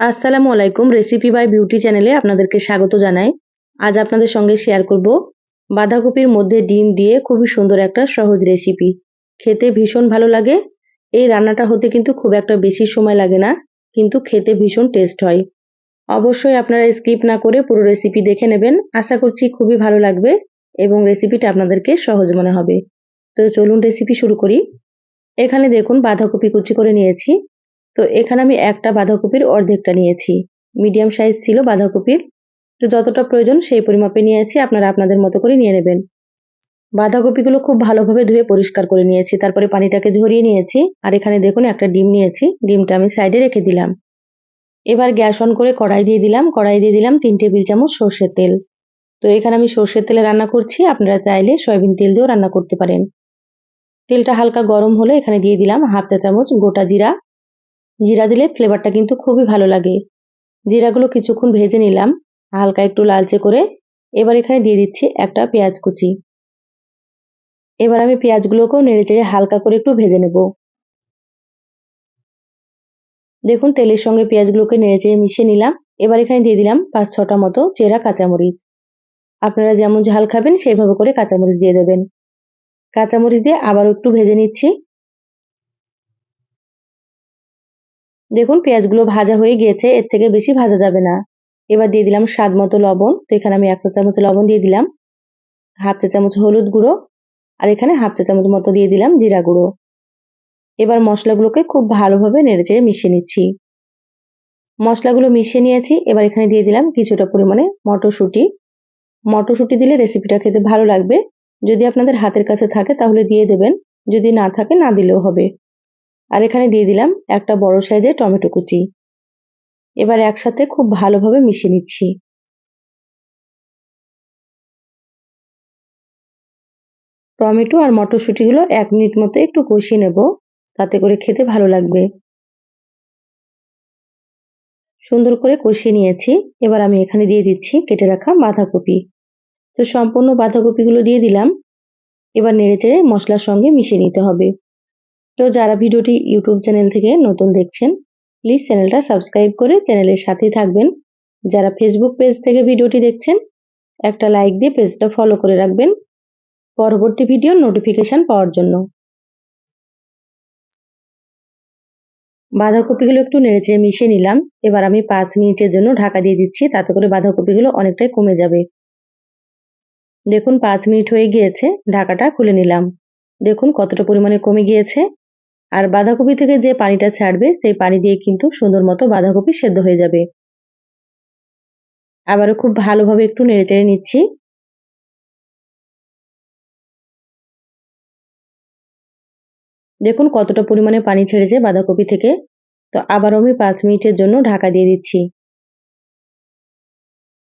আসসালামু আলাইকুম recipe by beauty চ্যানেলে আপনাদেরকে স্বাগত জানাই। আজ আপনাদের সঙ্গে শেয়ার করব বাঁধাকপির মধ্যে ডিম দিয়ে খুবই সুন্দর একটা সহজ রেসিপি খেতে ভীষণ ভালো লাগে। এই রান্নাটা হতে কিন্তু খুব একটা বেশি সময় লাগে না, কিন্তু খেতে ভীষণ টেস্ট হয়। অবশ্যই আপনারা স্কিপ না করে পুরো রেসিপি দেখে নেবেন। আশা করছি খুবই ভালো লাগবে এবং রেসিপিটা আপনাদেরকে সহজ মনে হবে। তো চলুন রেসিপি শুরু করি। এখানে দেখুন বাঁধাকপি কুচি করে নিয়েছি। তো এখানে আমি একটা বাঁধাকপির অর্ধেকটা নিয়েছি। মিডিয়াম সাইজ ছিল বাঁধাকপির। তো যতটা প্রয়োজন সেই পরিমাপে নিয়েছি আপনারা আপনাদের মতো করে নিয়ে নেবেন। বাঁধাকপিগুলো খুব ভালোভাবে ধুয়ে পরিষ্কার করে নিয়েছি, তারপরে পানিটাকে ঝরিয়ে নিয়েছি। আর এখানে দেখুন একটা ডিম নিয়েছি, ডিমটা আমি সাইডে রেখে দিলাম। এবার গ্যাস অন করে কড়াই দিয়ে দিলাম, কড়াই দিয়ে দিলাম তিন টেবিল চামচ সর্ষের তেল। তো এখানে আমি সর্ষের তেলে রান্না করছি, আপনারা চাইলে সয়াবিন তেল দিয়েও রান্না করতে পারেন। তেলটা হালকা গরম হলে এখানে দিয়ে দিলাম হাফ চা চামচ গোটা জিরা জিরা দিলে ফ্লেভারটা কিন্তু খুবই ভালো লাগে। জিরাগুলো কিছুক্ষণ ভেজে নিলাম, হালকা একটু লালচে করে। এবার এখানে দিয়ে দিচ্ছি একটা পেঁয়াজ কুচি। এবার আমি পেঁয়াজগুলোকেও নেড়ে চেড়ে হালকা করে একটু ভেজে নেব। দেখুন, তেলের সঙ্গে পেঁয়াজগুলোকে নেড়ে চেড়ে মিশিয়ে নিলাম। এবার এখানে দিয়ে দিলাম পাঁচ ছটা মতো চেরা কাঁচামরিচ। আপনারা যেমন ঝাল খাবেন, সেইভাবে করে কাঁচামরিচ দিয়ে দেবেন। কাঁচামরিচ দিয়ে আবার একটু ভেজে নিচ্ছি। দেখুন, পেঁয়াজগুলো ভাজা হয়ে গিয়েছে, এর থেকে বেশি ভাজা যাবে না। এবার দিয়ে দিলাম স্বাদ মতো লবণ। তো এখানে আমি এক চা চামচ লবণ দিয়ে দিলাম, হাফ চা চামচ হলুদ গুঁড়ো, আর এখানে হাফ চা চামচ মতো দিয়ে দিলাম জিরা গুঁড়ো। এবার মশলাগুলোকে খুব ভালোভাবে নেড়েচেড়ে মিশিয়ে নিচ্ছি। মশলাগুলো মিশিয়ে নিয়েছি, এবার এখানে দিয়ে দিলাম কিছুটা পরিমাণে মটরশুঁটি। মটরশুঁটি দিলে রেসিপিটা খেতে ভালো লাগবে। যদি আপনাদের হাতের কাছে থাকে তাহলে দিয়ে দেবেন, যদি না থাকে না দিলেও হবে। আর এখানে দিয়ে দিলাম একটা বড় সাইজের টমেটো কুচি। এবার একসাথে খুব ভালোভাবে মিশিয়ে নিচ্ছি। টমেটো আর মটরশুঁটিগুলো এক মিনিট মতো একটু কষিয়ে নেব, তাতে করে খেতে ভালো লাগবে। সুন্দর করে কষিয়ে নিয়েছি। এবার আমি এখানে দিয়ে দিচ্ছি কেটে রাখা বাঁধাকপি। তো সম্পূর্ণ বাঁধাকপিগুলো দিয়ে দিলাম। এবার নেড়ে চেড়ে মশলার সঙ্গে মিশিয়ে নিতে হবে। তো যারা ভিডিওটি ইউটিউব চ্যানেল থেকে নতুন দেখছেন প্লিজ চ্যানেলটা সাবস্ক্রাইব করে চ্যানেলের সাথে থাকবেন। যারা ফেসবুক পেজ থেকে ভিডিওটি দেখছেন, একটা লাইক দিয়ে পেজটা ফলো করে রাখবেন পরবর্তী ভিডিওর নোটিফিকেশান পাওয়ার জন্য। বাঁধাকপিগুলো একটু নেড়েচেড়ে মিশিয়ে নিলাম। এবার আমি পাঁচ মিনিটের জন্য ঢাকা দিয়ে দিচ্ছি, তাতে করে বাঁধাকপিগুলো অনেকটাই কমে যাবে। দেখুন, পাঁচ মিনিট হয়ে গিয়েছে, ঢাকাটা খুলে নিলাম। দেখুন, কতটা পরিমাণে কমে গিয়েছে। আর বাঁধাকপি থেকে যে পানিটা ছাড়বে, সেই পানি দিয়ে কিন্তু সুন্দর মতো বাঁধাকপি সেদ্ধ হয়ে যাবে। আবারও খুব ভালোভাবে একটু নেড়ে চেড়ে নিচ্ছি। দেখুন কতটা পরিমাণে পানি ছেড়েছে বাঁধাকপি থেকে। তো আবারও আমি পাঁচ মিনিটের জন্য ঢাকা দিয়ে দিচ্ছি।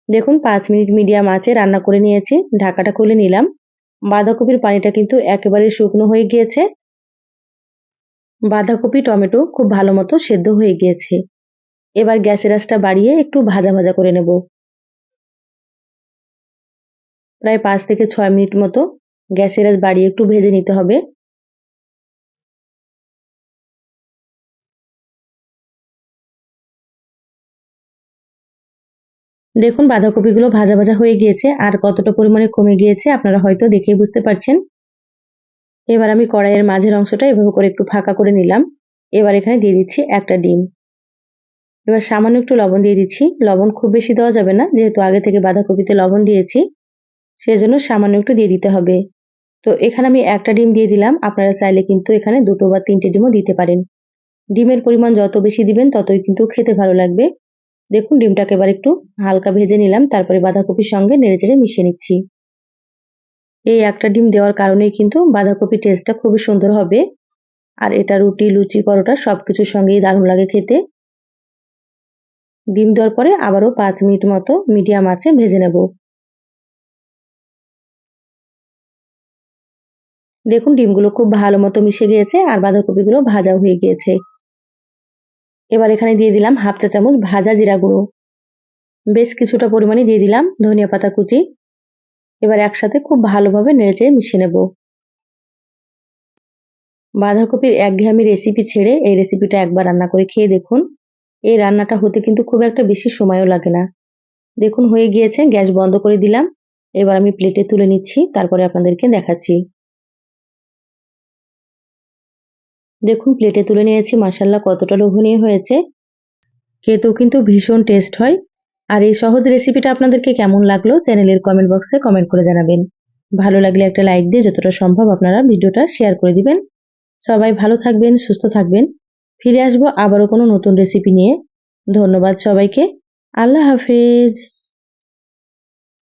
দেখুন পাঁচ মিনিট মিডিয়াম আছে, রান্না করে নিয়েছি, ঢাকাটা খুলে নিলাম। বাঁধাকপির পানিটা কিন্তু একেবারে শুকনো হয়ে গিয়েছে। বাঁধাকপি, টমেটো খুব ভালো মতো সেদ্ধ হয়ে গিয়েছে। এবার গ্যাসের আঁচটা বাড়িয়ে একটু ভাজা ভাজা করে নেব। প্রায় পাঁচ থেকে ছয় মিনিট মতো গ্যাসের আঁচ বাড়িয়ে একটু ভেজে নিতে হবে। দেখুন, বাঁধাকপিগুলো ভাজা ভাজা হয়ে গিয়েছে, আর কতটা পরিমাণে কমে গিয়েছে আপনারা হয়তো দেখেই বুঝতে পারছেন। এবার আমি কড়াইয়ের মাঝের অংশটা এভাবে করে একটু ফাঁকা করে নিলাম। এবার এখানে দিয়ে দিচ্ছি একটা ডিম। এবার সামান্য একটু লবণ দিয়ে দিচ্ছি। লবণ খুব বেশি দেওয়া যাবে না, যেহেতু আগে থেকে বাঁধাকপিতে লবণ দিয়েছি, সেজন্য সামান্য একটু দিয়ে দিতে হবে। তো এখানে আমি একটা ডিম দিয়ে দিলাম। আপনারা চাইলে কিন্তু এখানে দুটো বা তিনটে ডিমও দিতে পারেন। ডিমের পরিমাণ যত বেশি দিবেন, ততই কিন্তু খেতে ভালো লাগবে। দেখুন, ডিমটাকে এবার একটু হালকা ভেজে নিলাম, তারপরে বাঁধাকপির সঙ্গে নেড়ে চেড়ে মিশিয়ে নিচ্ছি। এই একটা ডিম দেওয়ার কারণেই কিন্তু বাঁধাকপি টেস্টটা খুবই সুন্দর হবে। আর এটা রুটি, লুচি, পরোটা সব কিছুর সঙ্গেই দারুণ লাগে খেতে। ডিম দেওয়ার পরে আবারও পাঁচ মিনিট মতো মিডিয়াম আছে ভেজে নেব। দেখুন, ডিমগুলো খুব ভালো মতো মিশে গিয়েছে আর বাঁধাকপিগুলো ভাজাও হয়ে গিয়েছে। এবার এখানে দিয়ে দিলাম হাফ চা চামচ ভাজা জিরা গুঁড়ো। বেশ কিছুটা পরিমাণে দিয়ে দিলাম ধনিয়া পাতা কুচি। এবার একসাথে খুব ভালোভাবে নেড়ে মিশিয়ে নেব। বাঁধাকপির একঘেয়েমি রেসিপি ছেড়ে এই রেসিপিটা একবার রান্না করে খেয়ে দেখুন। এই রান্নাটা হতে কিন্তু খুব একটা বেশি সময়ও লাগে না। দেখুন, হয়ে গিয়েছে, গ্যাস বন্ধ করে দিলাম। এবার আমি প্লেটে তুলে নিচ্ছি, তারপরে আপনাদেরকে দেখাচ্ছি। দেখুন প্লেটে তুলে নিয়েছি মাসাল্লাহ কতটা লোভনীয় হয়েছে। খেতেও কিন্তু ভীষণ টেস্ট হয়। আর এই সহজ রেসিপিটা আপনাদেরকে কেমন লাগল চ্যানেলের কমেন্ট বক্সে কমেন্ট করে জানাবেন। ভালো লাগলে একটা লাইক দিয়ে যতটা সম্ভব আপনারা ভিডিওটা শেয়ার করে দিবেন। সবাই ভালো থাকবেন, সুস্থ থাকবেন। ফিরে আসব আবারও কোনো নতুন রেসিপি নিয়ে। ধন্যবাদ সবাইকে। আল্লাহ হাফিজ।